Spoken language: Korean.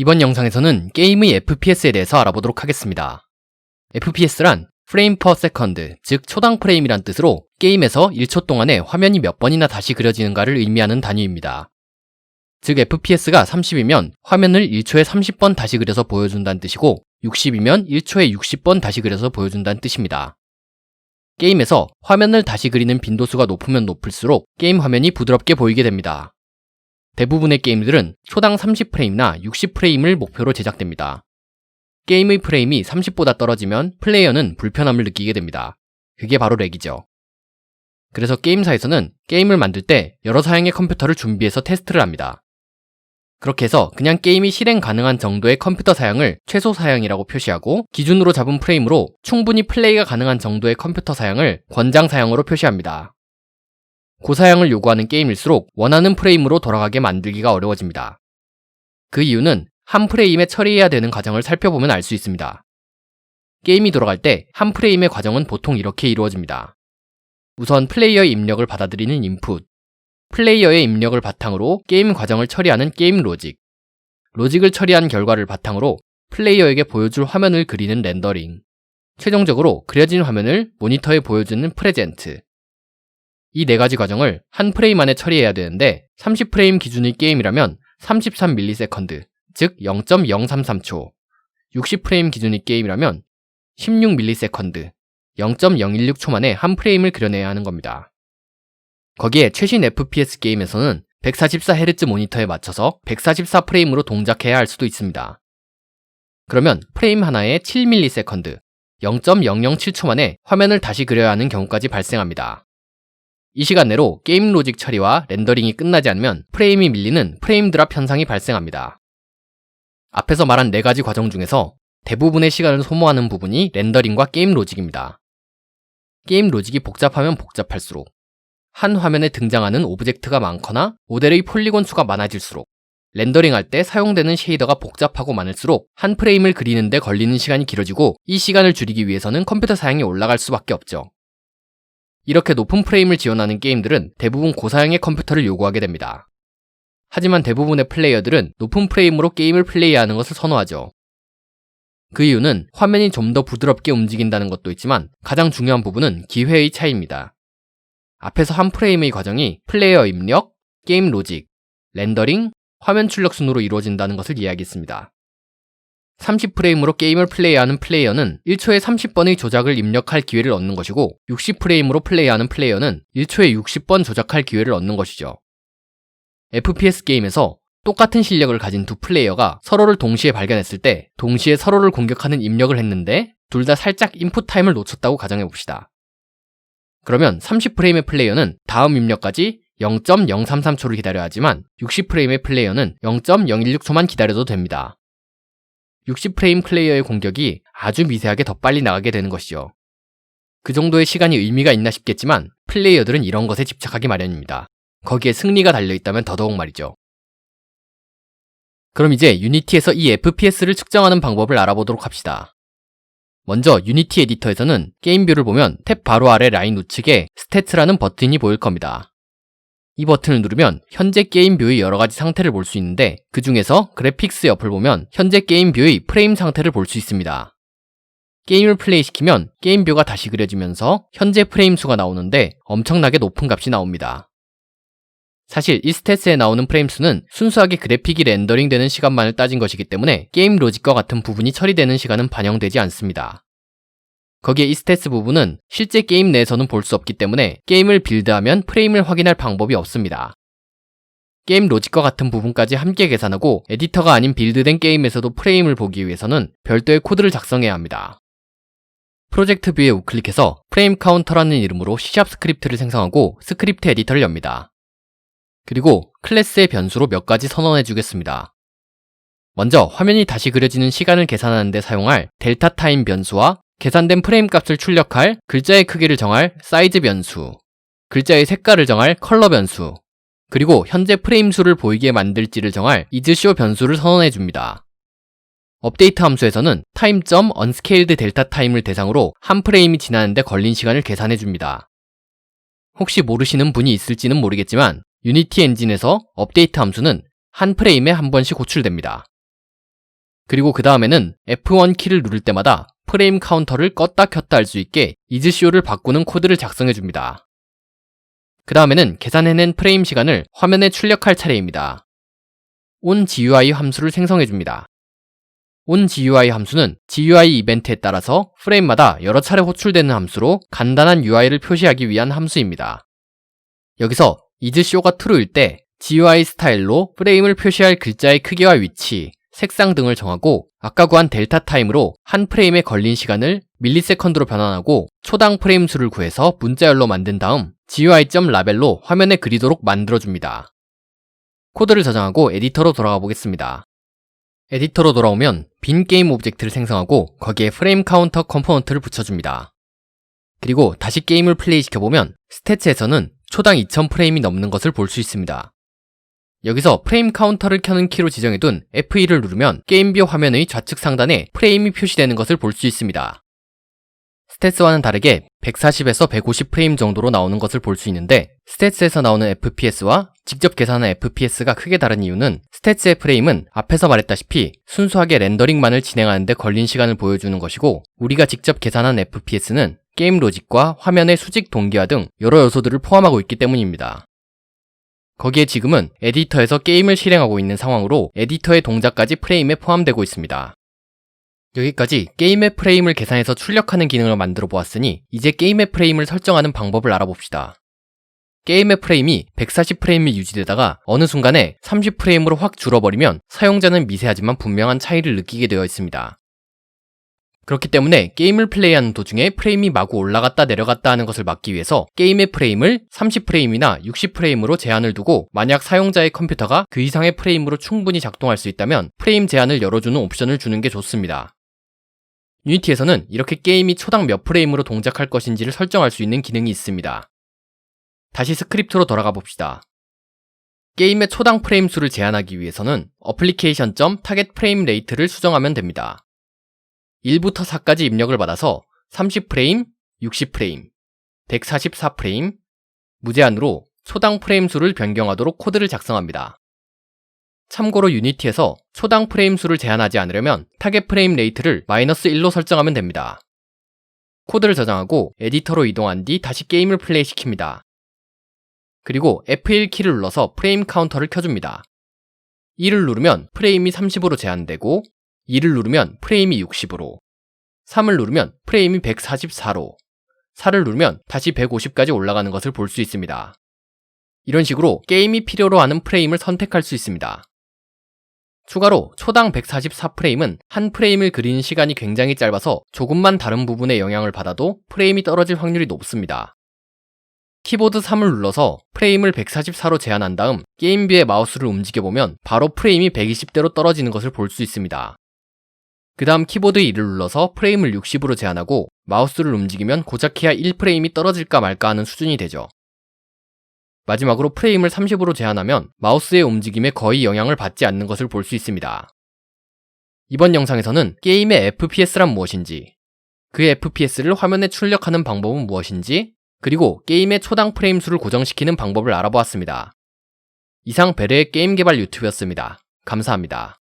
이번 영상에서는 게임의 FPS에 대해서 알아보도록 하겠습니다. FPS란 프레임 퍼 세컨드, 즉 초당 프레임이란 뜻으로 게임에서 1초 동안에 화면이 몇 번이나 다시 그려지는가를 의미하는 단위입니다. 즉 FPS가 30이면 화면을 1초에 30번 다시 그려서 보여준다는 뜻이고 60이면 1초에 60번 다시 그려서 보여준다는 뜻입니다. 게임에서 화면을 다시 그리는 빈도수가 높으면 높을수록 게임 화면이 부드럽게 보이게 됩니다. 대부분의 게임들은 초당 30프레임이나 60프레임을 목표로 제작됩니다. 게임의 프레임이 30보다 떨어지면 플레이어는 불편함을 느끼게 됩니다. 그게 바로 렉이죠. 그래서 게임사에서는 게임을 만들 때 여러 사양의 컴퓨터를 준비해서 테스트를 합니다. 그렇게 해서 그냥 게임이 실행 가능한 정도의 컴퓨터 사양을 최소 사양이라고 표시하고 기준으로 잡은 프레임으로 충분히 플레이가 가능한 정도의 컴퓨터 사양을 권장 사양으로 표시합니다. 고사양을 요구하는 게임일수록 원하는 프레임으로 돌아가게 만들기가 어려워집니다. 그 이유는 한 프레임에 처리해야 되는 과정을 살펴보면 알 수 있습니다. 게임이 돌아갈 때 한 프레임의 과정은 보통 이렇게 이루어집니다. 우선 플레이어의 입력을 받아들이는 인풋, 플레이어의 입력을 바탕으로 게임 과정을 처리하는 게임 로직, 로직을 처리한 결과를 바탕으로 플레이어에게 보여줄 화면을 그리는 렌더링, 최종적으로 그려진 화면을 모니터에 보여주는 프레젠트, 이 네 가지 과정을 한 프레임 안에 처리해야 되는데 30프레임 기준의 게임이라면 33ms, 즉 0.033초, 60프레임 기준의 게임이라면 16ms, 0.016초 만에 한 프레임을 그려내야 하는 겁니다. 거기에 최신 FPS 게임에서는 144Hz 모니터에 맞춰서 144프레임으로 동작해야 할 수도 있습니다. 그러면 프레임 하나에 7ms, 0.007초 만에 화면을 다시 그려야 하는 경우까지 발생합니다. 이 시간 내로 게임 로직 처리와 렌더링이 끝나지 않으면 프레임이 밀리는 프레임 드랍 현상이 발생합니다. 앞에서 말한 네 가지 과정 중에서 대부분의 시간을 소모하는 부분이 렌더링과 게임 로직입니다. 게임 로직이 복잡하면 복잡할수록 한 화면에 등장하는 오브젝트가 많거나 모델의 폴리곤 수가 많아질수록 렌더링할 때 사용되는 쉐이더가 복잡하고 많을수록 한 프레임을 그리는데 걸리는 시간이 길어지고 이 시간을 줄이기 위해서는 컴퓨터 사양이 올라갈 수밖에 없죠. 이렇게 높은 프레임을 지원하는 게임들은 대부분 고사양의 컴퓨터를 요구하게 됩니다. 하지만 대부분의 플레이어들은 높은 프레임으로 게임을 플레이하는 것을 선호하죠. 그 이유는 화면이 좀 더 부드럽게 움직인다는 것도 있지만 가장 중요한 부분은 기회의 차이입니다. 앞에서 한 프레임의 과정이 플레이어 입력, 게임 로직, 렌더링, 화면 출력 순으로 이루어진다는 것을 이야기했습니다. 30프레임으로 게임을 플레이하는 플레이어는 1초에 30번의 조작을 입력할 기회를 얻는 것이고 60프레임으로 플레이하는 플레이어는 1초에 60번 조작할 기회를 얻는 것이죠. FPS 게임에서 똑같은 실력을 가진 두 플레이어가 서로를 동시에 발견했을 때 동시에 서로를 공격하는 입력을 했는데 둘 다 살짝 인풋 타임을 놓쳤다고 가정해 봅시다. 그러면 30프레임의 플레이어는 다음 입력까지 0.033초를 기다려야 하지만 60프레임의 플레이어는 0.016초만 기다려도 됩니다. 60프레임 플레이어의 공격이 아주 미세하게 더 빨리 나가게 되는 것이죠. 그 정도의 시간이 의미가 있나 싶겠지만 플레이어들은 이런 것에 집착하기 마련입니다. 거기에 승리가 달려있다면 더더욱 말이죠. 그럼 이제 유니티에서 이 FPS를 측정하는 방법을 알아보도록 합시다. 먼저 유니티 에디터에서는 게임뷰를 보면 탭 바로 아래 라인 우측에 스태츠라는 버튼이 보일 겁니다. 이 버튼을 누르면 현재 게임 뷰의 여러 가지 상태를 볼 수 있는데 그 중에서 그래픽스 옆을 보면 현재 게임 뷰의 프레임 상태를 볼 수 있습니다. 게임을 플레이시키면 게임 뷰가 다시 그려지면서 현재 프레임 수가 나오는데 엄청나게 높은 값이 나옵니다. 사실 이 스탯에 나오는 프레임 수는 순수하게 그래픽이 렌더링 되는 시간만을 따진 것이기 때문에 게임 로직과 같은 부분이 처리되는 시간은 반영되지 않습니다. 거기에 이 스탯스 부분은 실제 게임 내에서는 볼 수 없기 때문에 게임을 빌드하면 프레임을 확인할 방법이 없습니다. 게임 로직과 같은 부분까지 함께 계산하고 에디터가 아닌 빌드된 게임에서도 프레임을 보기 위해서는 별도의 코드를 작성해야 합니다. 프로젝트 뷰에 우클릭해서 프레임 카운터라는 이름으로 C# 스크립트를 생성하고 스크립트 에디터를 엽니다. 그리고 클래스의 변수로 몇 가지 선언해 주겠습니다. 먼저 화면이 다시 그려지는 시간을 계산하는 데 사용할 델타 타임 변수와 계산된 프레임 값을 출력할 글자의 크기를 정할 사이즈 변수, 글자의 색깔을 정할 컬러 변수, 그리고 현재 프레임 수를 보이게 만들지를 정할 isShow 변수를 선언해 줍니다. 업데이트 함수에서는 time.unscaled unscaled delta time을 대상으로 한 프레임이 지나는데 걸린 시간을 계산해 줍니다. 혹시 모르시는 분이 있을지는 모르겠지만 유니티 엔진에서 업데이트 함수는 한 프레임에 한 번씩 호출됩니다. 그리고 그 다음에는 F1 키를 누를 때마다 프레임 카운터를 껐다 켰다 할 수 있게 이즈시오를 바꾸는 코드를 작성해 줍니다. 그 다음에는 계산해낸 프레임 시간을 화면에 출력할 차례입니다. onGUI 함수를 생성해 줍니다. onGUI 함수는 GUI 이벤트에 따라서 프레임마다 여러 차례 호출되는 함수로 간단한 UI를 표시하기 위한 함수입니다. 여기서 이즈쇼가 true일 때 GUI 스타일로 프레임을 표시할 글자의 크기와 위치, 색상 등을 정하고 아까 구한 델타 타임으로 한 프레임에 걸린 시간을 밀리세컨드로 변환하고 초당 프레임 수를 구해서 문자열로 만든 다음 GUI.라벨로 화면에 그리도록 만들어줍니다. 코드를 저장하고 에디터로 돌아가 보겠습니다. 에디터로 돌아오면 빈 게임 오브젝트를 생성하고 거기에 프레임 카운터 컴포넌트를 붙여줍니다. 그리고 다시 게임을 플레이시켜보면 스태츠에서는 초당 2000프레임이 넘는 것을 볼 수 있습니다. 여기서 프레임 카운터를 켜는 키로 지정해둔 F2를 누르면 게임뷰 화면의 좌측 상단에 프레임이 표시되는 것을 볼 수 있습니다. 스탯스와는 다르게 140에서 150 프레임 정도로 나오는 것을 볼 수 있는데 스탯스에서 나오는 FPS와 직접 계산한 FPS가 크게 다른 이유는 스탯스의 프레임은 앞에서 말했다시피 순수하게 렌더링만을 진행하는데 걸린 시간을 보여주는 것이고 우리가 직접 계산한 FPS는 게임 로직과 화면의 수직 동기화 등 여러 요소들을 포함하고 있기 때문입니다. 거기에 지금은 에디터에서 게임을 실행하고 있는 상황으로 에디터의 동작까지 프레임에 포함되고 있습니다. 여기까지 게임의 프레임을 계산해서 출력하는 기능을 만들어 보았으니 이제 게임의 프레임을 설정하는 방법을 알아봅시다. 게임의 프레임이 140프레임이 유지되다가 어느 순간에 30프레임으로 확 줄어버리면 사용자는 미세하지만 분명한 차이를 느끼게 되어 있습니다. 그렇기 때문에 게임을 플레이하는 도중에 프레임이 마구 올라갔다 내려갔다 하는 것을 막기 위해서 게임의 프레임을 30프레임이나 60프레임으로 제한을 두고 만약 사용자의 컴퓨터가 그 이상의 프레임으로 충분히 작동할 수 있다면 프레임 제한을 열어주는 옵션을 주는 게 좋습니다. 유니티에서는 이렇게 게임이 초당 몇 프레임으로 동작할 것인지를 설정할 수 있는 기능이 있습니다. 다시 스크립트로 돌아가 봅시다. 게임의 초당 프레임 수를 제한하기 위해서는 레이트를 수정하면 됩니다. 1부터 4까지 입력을 받아서 30프레임, 60프레임, 144프레임, 무제한으로 초당 프레임 수를 변경하도록 코드를 작성합니다. 참고로 유니티에서 초당 프레임 수를 제한하지 않으려면 타겟 프레임 레이트를 마이너스 1로 설정하면 됩니다. 코드를 저장하고 에디터로 이동한 뒤 다시 게임을 플레이시킵니다. 그리고 F1 키를 눌러서 프레임 카운터를 켜줍니다. 1을 누르면 프레임이 30으로 제한되고 2를 누르면 프레임이 60으로 3을 누르면 프레임이 144로 4를 누르면 다시 150까지 올라가는 것을 볼 수 있습니다. 이런 식으로 게임이 필요로 하는 프레임을 선택할 수 있습니다. 추가로 초당 144프레임은 한 프레임을 그리는 시간이 굉장히 짧아서 조금만 다른 부분에 영향을 받아도 프레임이 떨어질 확률이 높습니다. 키보드 3을 눌러서 프레임을 144로 제한한 다음 게임뷰의 마우스를 움직여보면 바로 프레임이 120대로 떨어지는 것을 볼 수 있습니다. 그 다음 키보드 2를 눌러서 프레임을 60으로 제한하고 마우스를 움직이면 고작해야 1프레임이 떨어질까 말까 하는 수준이 되죠. 마지막으로 프레임을 30으로 제한하면 마우스의 움직임에 거의 영향을 받지 않는 것을 볼 수 있습니다. 이번 영상에서는 게임의 FPS란 무엇인지, 그 FPS를 화면에 출력하는 방법은 무엇인지, 그리고 게임의 초당 프레임 수를 고정시키는 방법을 알아보았습니다. 이상 베르의 게임 개발 유튜브였습니다. 감사합니다.